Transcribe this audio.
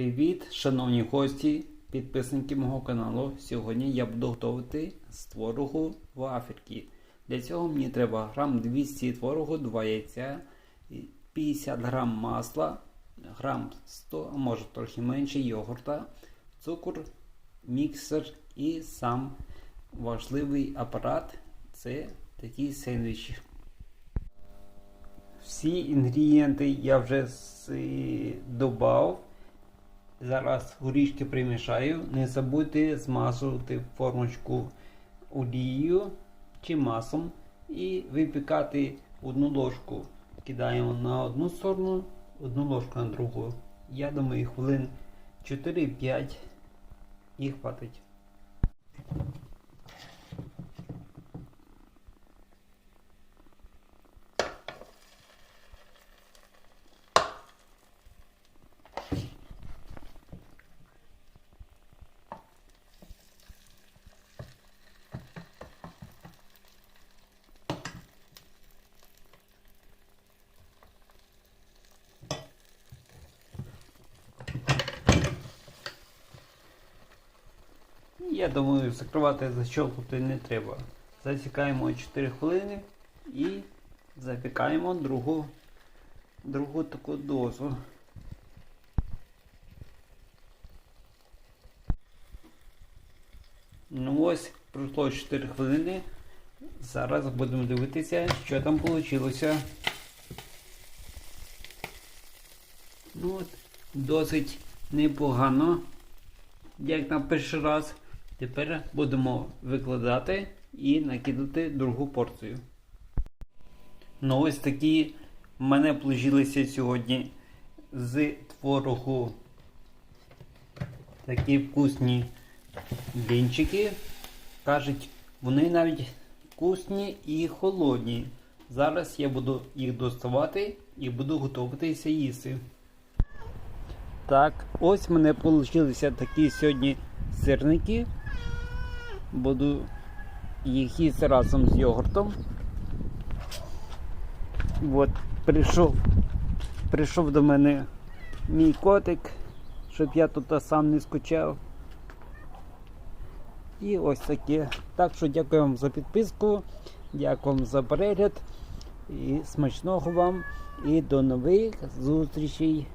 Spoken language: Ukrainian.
Привіт, шановні гості, підписники мого каналу. Сьогодні я буду готувати з творогу вафельки. Для цього мені треба грам 200 творогу, 2 яйця, 50 грам масла, грам 100, а може трохи менше йогурта, цукор, міксер і сам важливий апарат це такий сендвіч. Всі інгредієнти я вже додав. Зараз горішки примішаю. Не забудьте змазувати формочку олією чи маслом і випікати одну ложку. Кидаємо на одну сторону, одну ложку на другу. Я думаю, хвилин 4-5 їх хватить. Я думаю, закривати защолкнути не треба. Засікаємо 4 хвилини і запікаємо другу, другу таку дозу. Ну ось, пройшло 4 хвилини. Зараз будемо дивитися, що там вийшло. Ну от, досить непогано як на перший раз. Тепер будемо викладати і накидати другу порцію. Ну ось такі в мене получилися сьогодні з творогу такі вкусні блінчики. Кажуть, вони навіть вкусні і холодні. Зараз я буду їх доставати і буду готуватися їсти. Так, ось мене вийшли такі сьогодні сирники. Буду їх їсти разом з йогуртом. От, прийшов, прийшов до мене мій котик, щоб я тут сам не скучав. І ось таке. Так що дякую вам за підписку, дякую вам за перегляд. І смачного вам і до нових зустрічей.